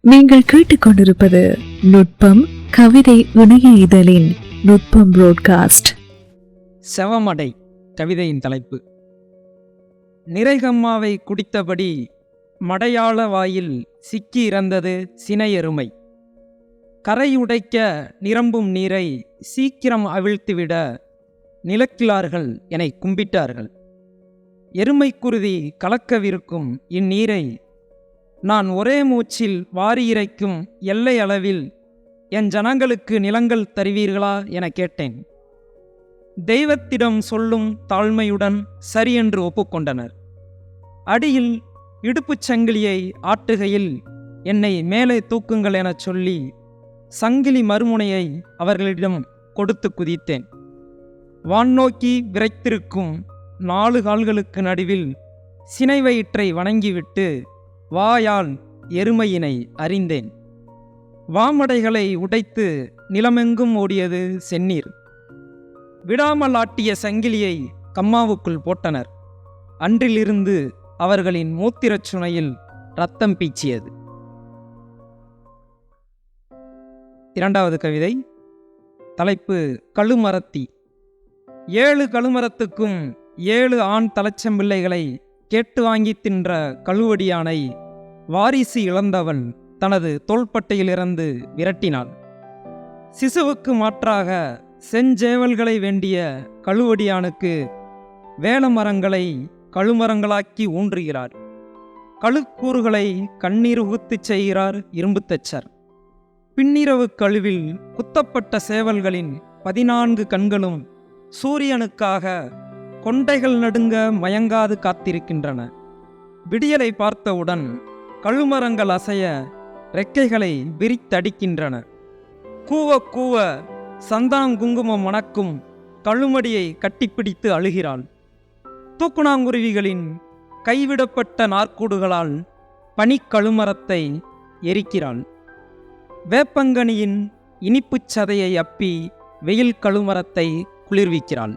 நீங்கள் கேட்டுக்கொண்டிருப்பது நுட்பம் கவிதை இணைய இதழின் நுட்பம் புரோட்காஸ்ட் செவமடை கவிதையின் தலைப்பு. நிறைகம்மாவை குடித்தபடி மடையாள வாயில் சிக்கி இறந்தது சினையெருமை கரையுடைக்க நிரம்பும் நீரை சீக்கிரம் அவிழ்த்துவிட நிலக்கிழார்கள் என கும்பிட்டார்கள். எருமைக்குருதி கலக்கவிருக்கும் இந்நீரை நான் ஒரே மூச்சில் வாரி இறைக்கும் எல்லை அளவில் என் ஜனங்களுக்கு நிலங்கள் தருவீர்களா என கேட்டேன். தெய்வத்திடம் சொல்லும் தாழ்மையுடன் சரியென்று ஒப்புக்கொண்டனர். அடியில் இடுப்புச் சங்கிலியை ஆட்டுகையில் என்னை மேலே தூக்குங்கள் எனச் சொல்லி சங்கிலி மறுமுனையை அவர்களிடம் கொடுத்து குதித்தேன். வான்னோக்கி விரைத்திருக்கும் நாலு கால்களுக்கு நடுவில் சினைவயிற்றை வணங்கிவிட்டு வாயால் எருமையினை அறிந்தேன். வாமடைகளை உடைத்து நிலமெங்கும் ஓடியது செந்நீர். விடாமல் ஆட்டிய சங்கிலியை கம்மாவுக்குள் போட்டனர். அன்றிலிருந்து அவர்களின் மூத்திரச் சுனையில் ரத்தம் பீச்சியது. இரண்டாவது கவிதை. தலைப்பு கழுமரத்தி. ஏழு கழுமரத்துக்கும் ஏழு ஆண் தலச்சம்பிள்ளைகளை கேட்டு வாங்கி தின்ற கழுவடியானை வாரிசு இழந்தவன் தனது தோள்பட்டையிலிருந்து விரட்டினான். சிசுவுக்கு மாற்றாக செஞ்சேவல்களை வேண்டிய கழுவடியானுக்கு வேலமரங்களை கழுமரங்களாக்கி ஊன்றுகிறார். கழுக்கூறுகளை கண்ணீர் உகுத்துச் செய்கிறார் இரும்புத்தச்சர் பின்னிரவு கழுவில் குத்தப்பட்ட சேவல்களின் பதினான்கு கண்களும் சூரியனுக்காக கொண்டைகள் நடுங்க மயங்காது காத்திருக்கின்றன. விடியலை பார்த்தவுடன் கழுமரங்கள் அசைய ரெக்கைகளை விரித்தடிக்கின்றன கூவ கூவ சந்தாங்குங்குமம் மணக்கும் கழுமடியை கட்டிப்பிடித்து அழுகிறாள். தூக்குணாங்குருவிகளின் கைவிடப்பட்ட நாற்கூடுகளால் பனிக்கழுமரத்தை எரிக்கிறாள். வேப்பங்கனியின் இனிப்புச் சதையை அப்பி வெயில் கழுமரத்தை குளிர்விக்கிறாள்.